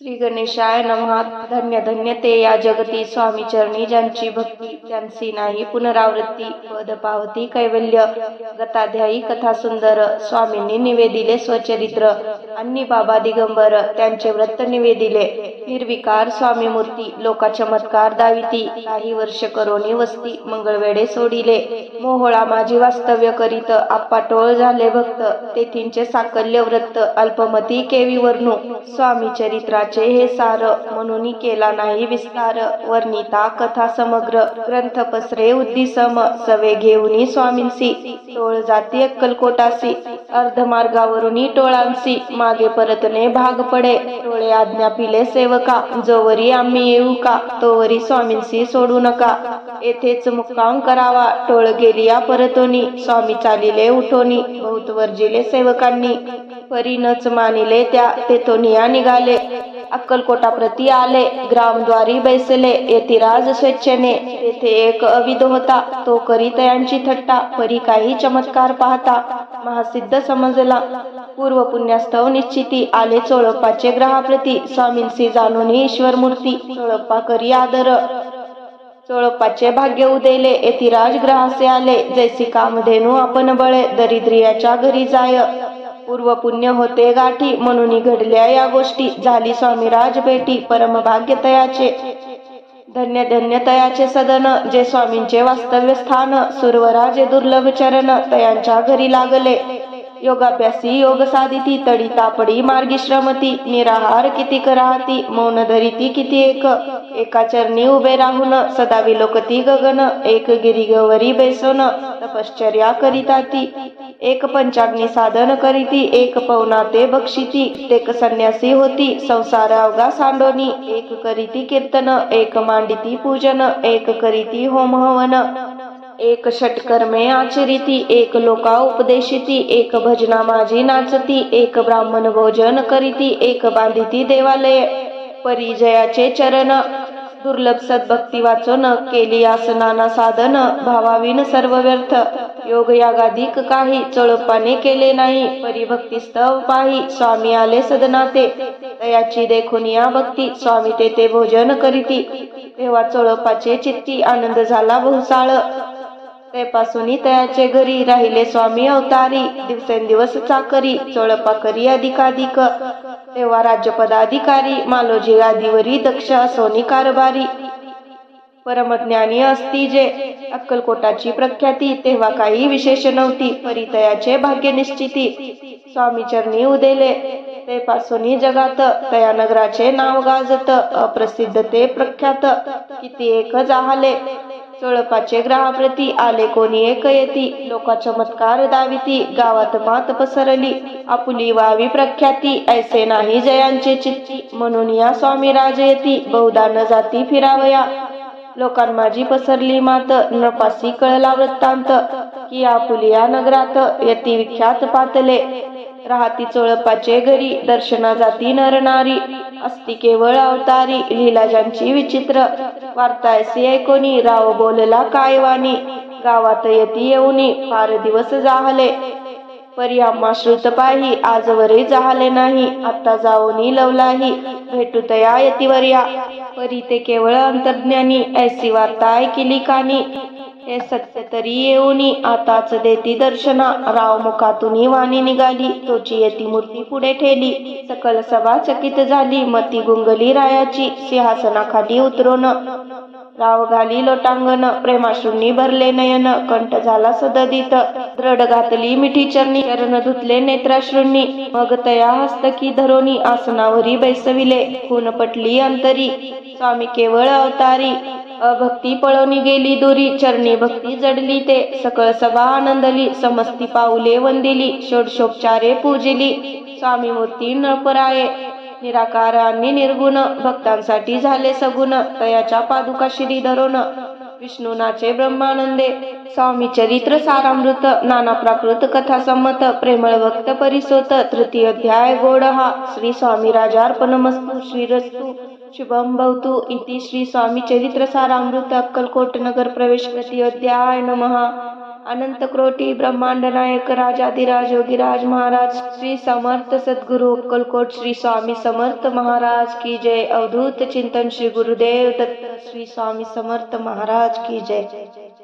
श्री गणेशाय नमहा धन्य धन्य ते या जगती स्वामी चरणी ज्यांची भक्ती त्यांची नाही पुनरावृत्ती पद पावती कैवल्य गताध्यायी कथा सुंदर स्वामींनी निवेदिले स्वचरित्र. अन्नी बाबा दिगंबर त्यांचे व्रत निवेदिले. निर्विकार स्वामी मूर्ती लोका चमत्कार दाविती. काही वर्ष करोनी वस्ती मंगळवेडे सोडिले. मोहोळा माझी वास्तव्य करीत आप्पा टोळ झाले भक्त. तेथींचे साकल्य व्रत अल्पमती केवी वर्णू स्वामी चरित्राचे हे सार म्हणून केला नाही विस्तार. वर्णिता कथा समग्र ग्रंथ पसरे उद्दिसम. सवे घेऊनी स्वामींसी. टोळ जाती अक्कलकोटासी. अर्धमार्गावरून टोळांसी. मागे परतने भाग पडे. टोळे आज्ञा पिले सेवका. जोवरी आम्ही येऊ का? तोवरी स्वामींसी सोडू नका. येथेच मुक्काम करावा. टोळ गेली या परतोनी. स्वामी चालिले उठोनी. बहुत वर्जिले सेवकांनी. परी नच मानिले त्या. तेथोनिया निघाले. अक्कलकोटा प्रति आले. ग्रामद्वारी बैसले. यतिराज स्वेच्छेने. तेथे एक अविध होता. तो करीत यांची थट्टा. परी काही चमत्कार पाहता. महासिद्ध समजला. पूर्व पुण्यास्तव निश्चिती. आले चोळप्पाचे ग्रहाप्रती. स्वामींशी जाणून ईश्वर मूर्ती चोळप्पा करी आदर. चोळप्पाचे भाग्य उदेले. यतिराज राजग्रहासे आले. जैसी कामधेनू आपण बळे. दरिद्रियाच्या घरी जाय. पूर्व पुण्य होते गाठी. म्हणून घडल्या या गोष्टी. झाली स्वामीराज भेटी परमभाग्य तयाचे. धन्य धन्य तयाचे सदन. जे स्वामींचे वास्तव्य स्थान. सुरवराजे दुर्लभ चरण. तयांच्या घरी लागले. योगाभ्यासी योग साधिती. तडी तापडी मार्गी श्रमती. निराहार किती कराहती मौन धरिती किती एक. एका चरणी उभे राहून. सदा विलोकती गगन. एक गिरी गवरी बैसोन. तपश्चर्या करिता ती एक पंचाग्नी साधन करीती एक पवना ते बक्षिती एक संन्यासी होती संसार अवघा सांडोनी एक करीती कीर्तन एक मांडिती पूजन एक करीती होम हवन एक षटकर्मे आचरिती एक लोका उपदेशिती एक भजना माझी नाचती एक ब्राह्मण भोजन करीती एक बांधिती देवालय. परिजयाचे चरण दुर्लभ सद्भक्ती वाचन केली आसनाना साधन भावाविन सर्व व्यर्थ. योग यागाधिक काही चळपाने केले नाही परिभक्ती स्तव पाही स्वामी आले सदनाते. तयाची देखून या भक्ती स्वामी तेथे भोजन करीती. तेव्हा चळपाचे चित्ती आनंद झाला बहुसाळ तेपासून तयाचे घरी राहिले स्वामी अवतारी. दिवसेंदिवस चाकरी चोळपा करी अधिकाधिक. तेव्हा राज्यपदाधिकारी मालोजी गादीवरी दक्ष सोनी कारभारी. परमज्ञानी असती जे. अक्कलकोटाची प्रख्याती तेव्हा काही विशेष नव्हती. परितयाचे भाग्य निश्चिती स्वामी चरणी उदेले. ते पासून जगात तया नगराचे नाव गाजत. अप्रसिद्ध ते प्रख्यात. किती एक जाहले. तळपाचे ग्रहाप्रती आले कोणी एक येती. लोका चमत्कार दाविती. गावात मात पसरली. आपुली वावी प्रख्याती. ऐसे नाही जयांचे चित्ती म्हणून या स्वामी राज येती. बहुधा न जाती फिरावया. लोकां माझी पसरली मात. नपासी कळला वृत्तांत. की आपुलिया नगरात यती विख्यात पातले. राहती चोळपाचे घरी दर्शना जाती नरनारी असती केवळ अवतारी लीलाजांची विचित्र. वार्ता ऐसी ऐकोनी राव बोलला काय वाणी? गावात येती येऊनी फार दिवस जाहले. परी श्रुत पाही आजवरे जाहले नाही. आता जाऊनी लवलाही भेटू तया यतीवर्या. परी ते केवळ अंतर्ज्ञानी ऐसी वार्ता ऐकिली कानी. हे सत्य तरी येऊनी आताच देती दर्शना. राव मुखातून वाणी निघाली. तोची येती मूर्ती पुढे ठेली. सकल सभा चकित झाली. मती गुंगली रायाची. सिंहासनाखाली उतरून. राव घाली लोटांगण. प्रेमाश्रूंनी भरले नयन. कंठ झाला सददित. द्रड घातली मिठी चरणी. चरण धुतले नेत्राश्रूंनी. मग तया हस्तकी धरोनी. आसनावरी बैसविले. खून पटली अंतरी. स्वामी केवळ अवतारी अभक्ती पळवणी गेली दुरी चरणी भक्ती जडली ते सकळ सभा आनंदली समस्ती पाऊले वंदिली षोडशोपचारे पूजिली स्वामी मूर्ती नळपराये निराकार आणि निर्गुण भक्तांसाठी झाले सगुण तयाच्या पादुका श्री धरून विष्णुनाचे ब्रह्मानंदे स्वामी चरित्र सारामृत नाना प्राकृत कथा संमत प्रेमळ भक्त परिसोत तृतीय अध्याय गोड हा श्री स्वामी श्री श्रीरस्तु. शुभम भवतु इति श्री स्वामी चरित्र सारामृत अक्कलकोट नगर प्रवेश प्रति अध्याय नमः। अनंत कोटी ब्रह्मांड नायक राजाधिराज योगीराज महाराज श्री समर्थ सद्गुरु अक्कलकोट श्री स्वामी समर्थ महाराज की जय। अवधूत चिंतन श्री गुरुदेव दत्त श्री स्वामी समर्थ महाराज की जय।